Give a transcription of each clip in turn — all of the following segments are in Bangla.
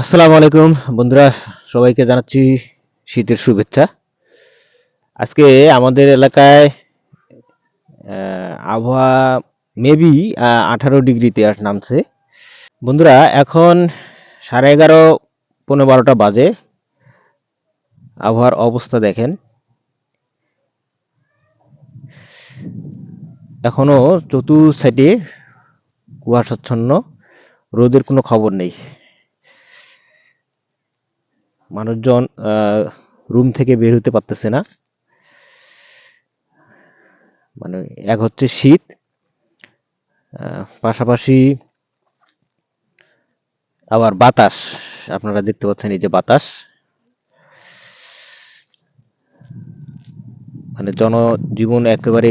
আসসালামু আলাইকুম। বন্ধুরা, সবাইকে জানাচ্ছি শীতের শুভেচ্ছা। আজকে আমাদের এলাকায় আবহাওয়া মেবি আঠারো ডিগ্রিতে আর নামছে। বন্ধুরা, এখন সাড়ে এগারো, পনেরো, বারোটা বাজে। আবহাওয়ার অবস্থা দেখেন। এখনও চতুর্থ সাইডে কুয়াশাচ্ছন্ন। রোদের কোনো খবর নেই। মানুষজন রুম থেকে বের হতে পারতেছে না। মানে এক হচ্ছে শীত পাশাপাশি আবার বাতাস। আপনারা দেখতে পাচ্ছেন এই যে বাতাস। মানে জনজীবন একেবারে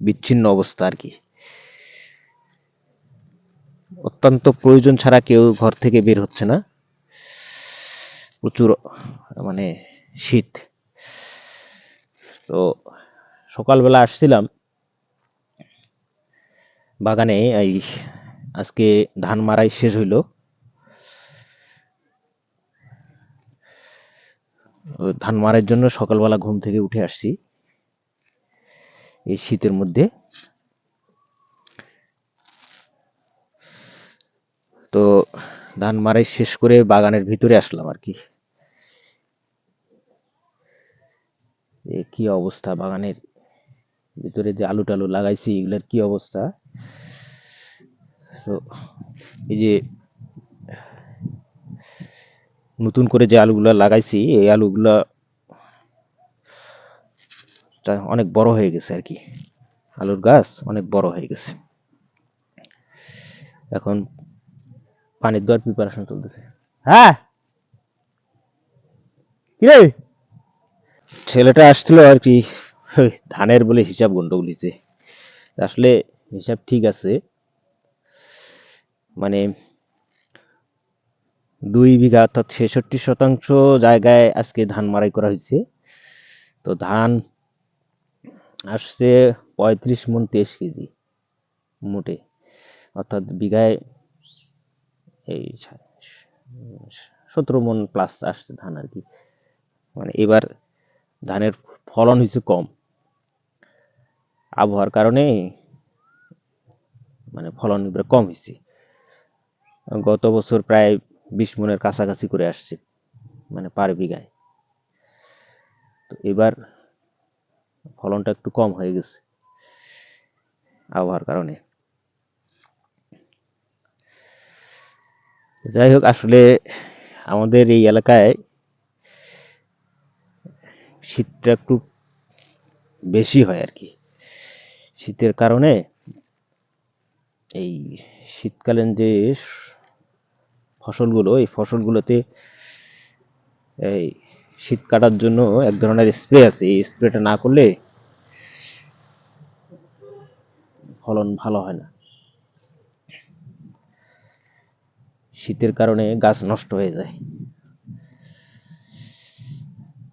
বিচ্ছিন্ন অবস্থা আর কি। অত্যন্ত প্রয়োজন ছাড়া কেউ ঘর থেকে বের হচ্ছে না। প্রচুর মানে শীত। তো সকালবেলা আসছিলাম, বাগানে এই আজকে ধান মারাই শেষ হইল। ধান মারার জন্য সকালবেলা ঘুম থেকে উঠে আসছি, এই শীতের মধ্যে। তো ধান মারাই শেষ করে বাগানের ভিতরে আসলাম আর কি। এ কি অবস্থা বাগানের ভিতরে যে আলু টালু লাগাইছি, এগুলার কি অবস্থা? তো এই যে নতুন করে যে আলুগুলা লাগাইছি, এই আলুগুলা অনেক বড় হয়ে গেছে আর কি। আলুর গাছ অনেক বড় হয়ে গেছে। এখন পানির দেওয়ার প্রিপারেশন চলতেছে। হ্যাঁ? কিরে ছেলেটা আসছিল আর কি ধানের বলে হিসাব গন্ডগোল হয়েছে আসলে হিসাব ঠিক আছে মানে দুই বিঘা অর্থাৎ ছেষট্টি শতাংশ জায়গায় আজকে ধান মারাই করা হয়েছে তো ধান আসছে পঁয়ত্রিশ মন তেইশ কেজি মোটে, অর্থাৎ বিঘায় এই সতেরো মন প্লাস আসছে ধান আর কি। মানে এবার ধানের ফলন হয়েছে কম। আবহাওয়ার কারণে মানে ফলন কম হয়েছে গত বছর প্রায় বিশ মনের কাছাকাছি করে আসছে মানে পার বিঘায়। তো এবার ফলনটা একটু কম হয়ে গেছে আবহাওয়ার কারণে। যাই হোক, আসলে আমাদের এই এলাকায় শীতটা একটু বেশি হয় আর কি। শীতের কারণে এই শীতকালীন যে ফসলগুলো, এই ফসলগুলোতে এই শীত কাটার জন্য এক ধরনের স্প্রে আছে। এই স্প্রেটা না করলে ফলন ভালো হয় না। শীতের কারণে গাছ নষ্ট হয়ে যায়।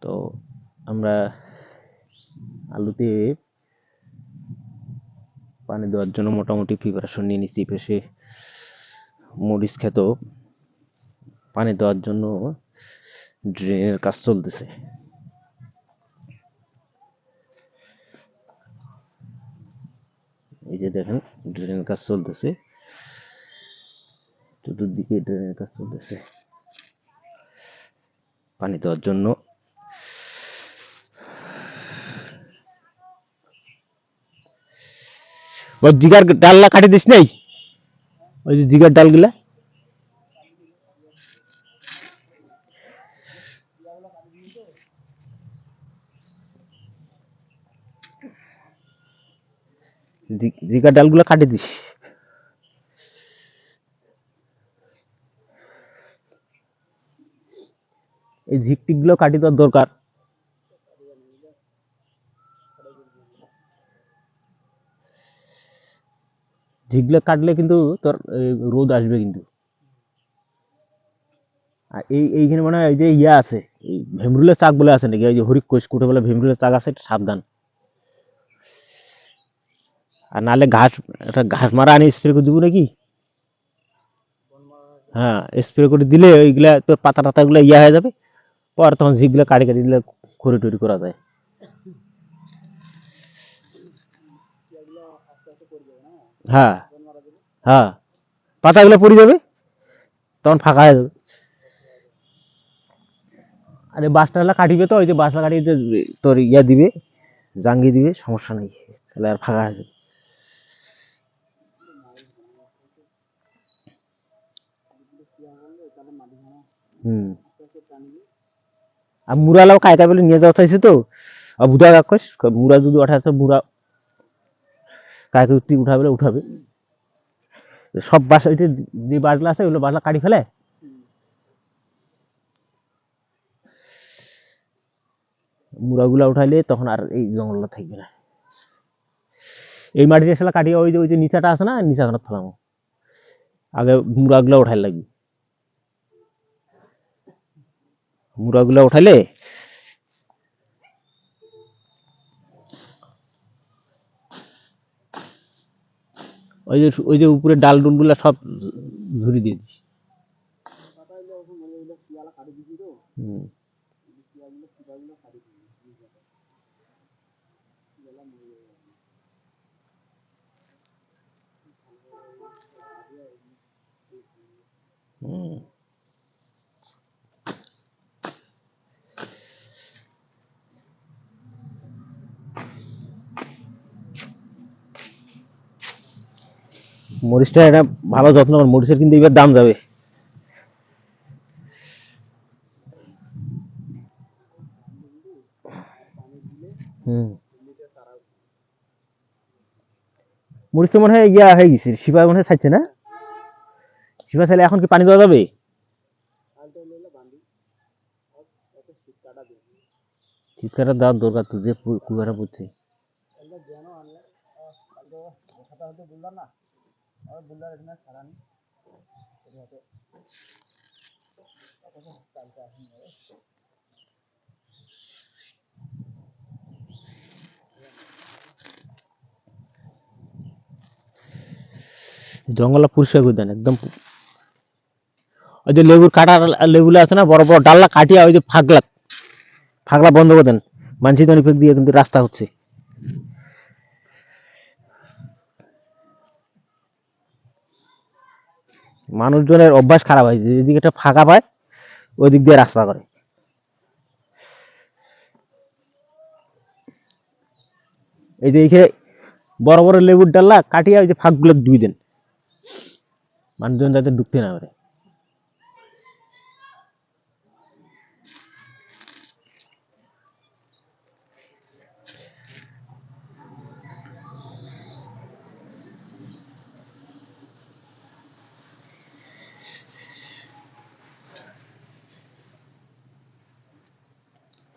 তো আমরা আলুতে পানি দেওয়ার জন্য মোটামুটি প্রিপারেশন নিয়ে নিচ্ছি পেশে মরিচ খেত। পানি দেওয়ার জন্য ড্রেনের কাজ চলতেছে। এই যে দেখেন ড্রেনের কাজ চলতেছে। চতুর্দিকে ড্রেনের কাজ চলতেছে। পানি দেওয়ার জন্য ওই জিগার ডাললা কাটি দিস নাই? ওই যে জিগার ডালগুলা। জিগার ডালগুলা কাটি দিস। এই ঝিকটিকগুলো কাটি দেওয়ার দরকার। ঝিকগুলো কাটলে কিন্তু তোর রোদ আসবে কিন্তু। আর এই, এইখানে মানে এই যে ইয়া আছে, এই ভেমরুলের চাক বলে আছে নাকি? এই যে হরিক কোষ, কুটে বলে ভেমরুলের চাক আছে সাবধান। আর নালে ঘাস, একটা ঘাস মারা আনি স্প্রে করে দিব নাকি? হ্যাঁ স্প্রে করে দিলে ওইগুলা তোর পাতা টাতাগুলো ইয়া হয়ে যাবে, পর তখন ঝিগুলো কাটি কাটি দিলে খড়ি টড়ি করা যায়। হ্যাঁ হ্যাঁ। পাতাগুলো পড়ে যাবে, তখন ফাঁকা হয়ে যাবে। আরে বাসটা কাটিবে তো, ওই যে বাসটা কাটিয়ে তোর ইয়া দিবে জাঙ্গি দিবে, সমস্যা নেই, তাহলে আর ফাঁকা হয়ে যাবে। হুম। আর মুরালাও কায়কা বলে নিয়ে যাওয়া চাইছে তো, আর বুধা কাকস মুরা যদি ওঠাতে মুরা কায়কে উঠি উঠাবে উঠাবে। সব বাসা ওই যে বাসগুলো আছে, ওগুলো বাসলা কাটি ফেলে। মুরাগুলা উঠাইলে তখন আর এই জঙ্গলটা থাকবে না। এই মাটিতে আসলে কাটিয়ে ওই যে ওই যে নিচাটা আছে না নিচা ঘর ফেলাম আগে মুরাগুলা উঠাই লাগবে। মুরাগুলা উঠাইলে ওই যে ওই যে উপরে ডাল ডুলগুলা সব ঝুরি দিয়ে দিস হুম। মরিচটা এটা ভালো যত্ন কর মরিচের কিন্তু এবার দাম যাবে। মরিচ তো মনে হয় ইয়া হয়ে গেছে শিবা মনে হয় ছাড়ছে না? শিবা চাইলে এখন কি পানি দেওয়া যাবে? চিৎকারটা দেওয়ার দরকার তো, যে কুয়ারা পড়ছে। জঙ্গলটা পরিষ্কার করে দেন একদম ওই যে লেবুর কাটা লেবুগুলো আছে না, বড় বড় ডাল্লা কাটিয়া ওই যে ফাগলা ফাগলা বন্ধ করে দেন। মানসি দিয়ে কিন্তু রাস্তা হচ্ছে। মানুষজনের অভ্যাস খারাপ হয়েছে যেদিকে একটা ফাঁকা পায় ওই দিক দিয়ে রাস্তা করে। এই যে এইখানে বড় বড় লেবুর ডাল্লা কাটিয়ে ওই যে ফাঁকগুলো দুই দেন। মানুষজন যাতে ঢুকতে না পারে।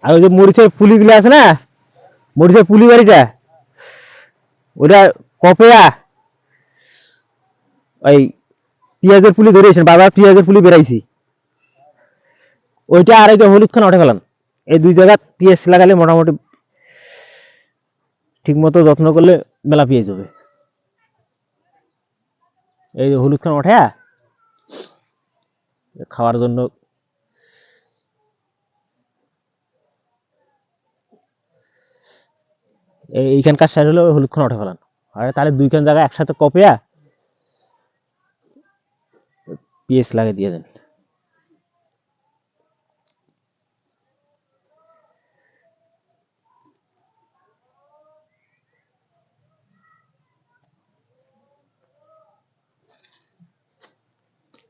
আর ওই যে মরিচের পুলিগুলো আছে না? মরিচের পুলি বাড়িটা ওটা কপেয়া। ওই পেঁয়াজের পুলি ধরেছেন বাবা পেঁয়াজের পুলি বেরাইছি ওইটা আর একটা হলুদ খান ওঠে গেলাম। এই দুই জায়গা পেঁয়াজ লাগালে মোটামুটি ঠিক মতো যত্ন করলে মেলা পেঁয়াজ হবে। এই হলুদ খান ওঠে খাওয়ার জন্য এইখানকার সাইড হলো খান ওঠে ফেলান আর তাহলে দুইখান জায়গায় একসাথে কপিয়া পিএস লাগিয়ে দিয়ে দেন।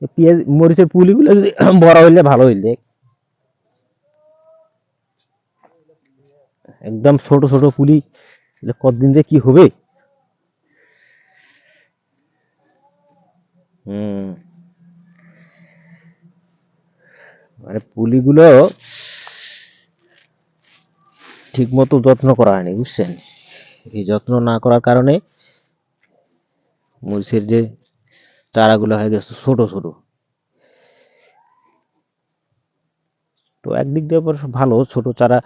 পেঁয়াজ মরিচের পুলিগুলো যদি বড় হইলে ভালো হইলে। একদম ছোট ছোট পুলি কতদিন যে কি হবে? হুম। মানে পুলিগুলো ঠিক মতো যত্ন করা হয়নি, বুঝছেন? এই যত্ন না করার কারণে মরিচের যে চারাগুলো হয়ে গেছে ছোট ছোট। তো একদিক দিয়ে ভালো, ছোট চারা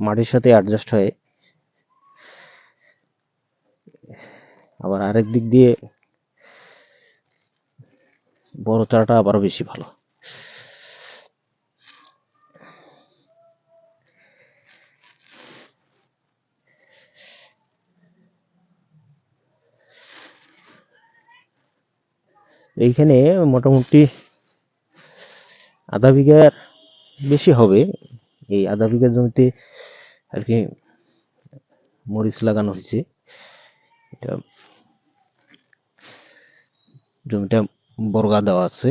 মাটির সাথে অ্যাডজাস্ট হয় আবার আরেক দিক দিয়ে বড় চারাটা আবারও বেশি ভালো। এইখানে মোটামুটি আধা বিঘার বেশি হবে। এই আধা বিঘা জমিতে আর কি মরিচ লাগানো হয়েছে। এটা জমিটা বর্গা দেওয়া আছে।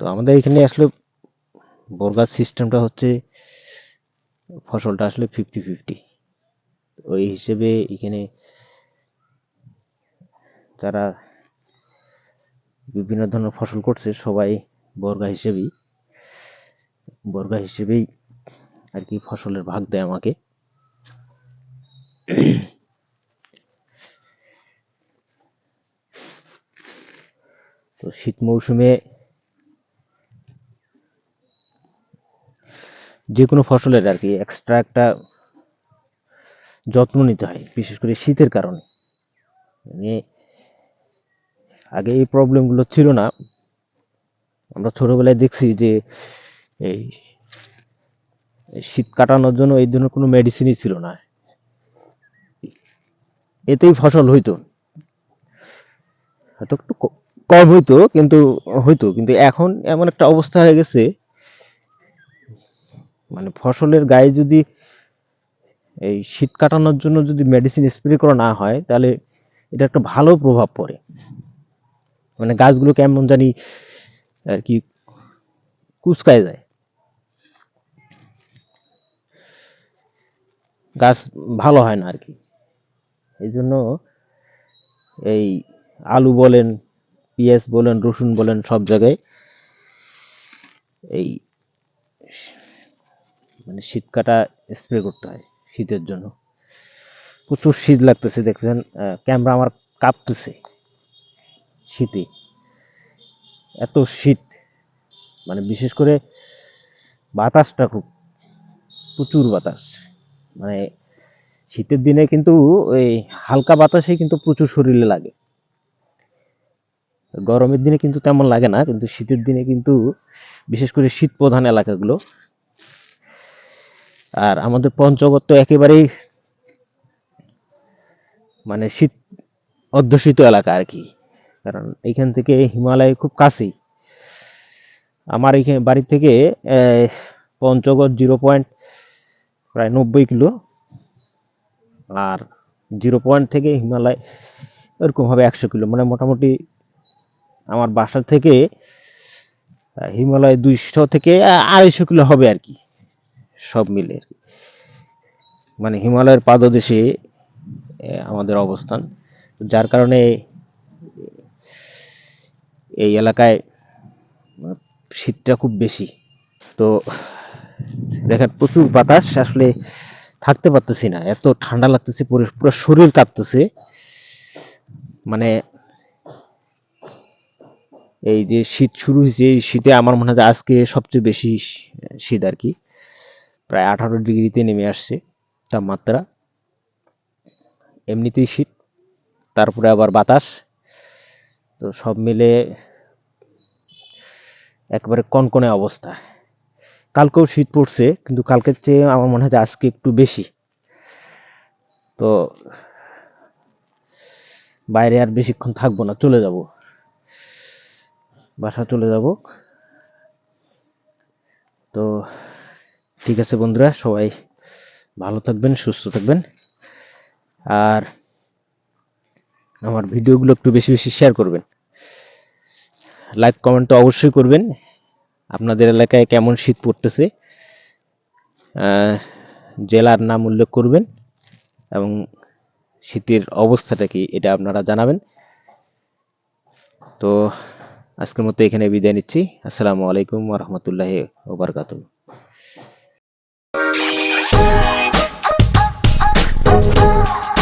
তো আমাদের এখানে আসলে বর্গার সিস্টেমটা হচ্ছে ফসলটা আসলে ফিফটি ফিফটি। ওই হিসেবে এখানে যারা বিভিন্ন ধরনের ফসল করছে, সবাই বর্গা হিসেবেই বর্গা হিসেবেই আর কি ফসলের ভাগ দেয় আমাকে। তো শীত মৌসুমে যে কোনো ফসলের আর কি এক্সট্রা একটা যত্ন নিতে হয়, বিশেষ করে শীতের কারণে। মানে আগে এই প্রবলেমগুলো ছিল না। আমরা ছোটবেলায় দেখছি যে এই শীত কাটানোর জন্য এই ধরনের কোনো মেডিসিনই ছিল না। এতেই ফসল হইতো। হয়তো একটু কম হইতো, কিন্তু হইতো, কিন্তু এখন এমন একটা অবস্থা হয়ে গেছে মানে ফসলের গায়ে যদি এই শীত কাটানোর জন্য যদি মেডিসিন স্প্রে করা না হয়, তাহলে এটা একটা ভালো প্রভাব পড়ে। মানে গাছগুলো কেমন জানি আর কি কুচকায় যায়। গাছ ভালো হয় না আর কি। এই জন্য এই আলু বলেন, পেঁয়াজ বলেন, রসুন বলেন, সব জায়গায় এই মানে শীত কাটা স্প্রে করতে হয় শীতের জন্য। প্রচুর শীত লাগতেছে, দেখছেন ক্যামেরা আমার কাঁপতেছে শীতে। এত শীত মানে বিশেষ করে বাতাসটা খুব, প্রচুর বাতাস। মানে শীতের দিনে কিন্তু ওই হালকা বাতাসে কিন্তু প্রচুর শরীরে লাগে। গরমের দিনে কিন্তু তেমন লাগে না, কিন্তু শীতের দিনে কিন্তু বিশেষ করে শীত প্রধান এলাকাগুলো। আর আমাদের পঞ্চগত তো একেবারেই মানে শীত অধ্যুষিত এলাকা আর কি, কারণ এইখান থেকে হিমালয় খুব কাছেই। আমার এইখানে বাড়ি থেকে পঞ্চগড় জিরো পয়েন্ট প্রায় নব্বই কিলো। আর জিরো পয়েন্ট থেকে হিমালয় এরকম হবে একশো কিলো। মানে মোটামুটি আমার বাসা থেকে হিমালয় দুইশো থেকে আড়াইশো কিলো হবে আর কি। সব মিলে মানে হিমালয়ের পাদদেশে আমাদের অবস্থান। যার কারণে এই এলাকায় শীতটা খুব বেশি। তো দেখেন, প্রচুর বাতাস, আসলে থাকতে পারতেছি না। এত ঠান্ডা লাগতেছে, পুরো শরীর কাঁপতেছে। মানে এই যে শীত শুরু হয়েছে, এই শীতে আমার মনে হয় আজকে সবচেয়ে বেশি শীত আর কি। প্রায় আঠারো ডিগ্রিতে নেমে আসছে তাপমাত্রা। এমনিতেই শীত, তারপরে আবার বাতাস। তো সব মিলে একবারে কনকনে অবস্থা। কালকেও শীত পড়ছে, কিন্তু কালকের চেয়ে আমার মনে হয় যে আজকে একটু বেশি। তো বাইরে আর বেশিক্ষণ থাকব না, চলে যাব। বাসা চলে যাব। তো ঠিক আছে বন্ধুরা, সবাই ভালো থাকবেন, সুস্থ থাকবেন। আর আমার ভিডিওগুলো একটু বেশি বেশি শেয়ার করবেন। লাইক কমেন্ট তো অবশ্যই করবেন। আপনাদের এলাকায় কেমন শীত পড়তেছে জেলার নাম উল্লেখ করবেন এবং শীতের অবস্থাটা কি এটা আপনারা জানাবেন। তো আজকের মতো এখানে বিদায় নিচ্ছি। আসসালামু আলাইকুম রহমতুল্লাহ you.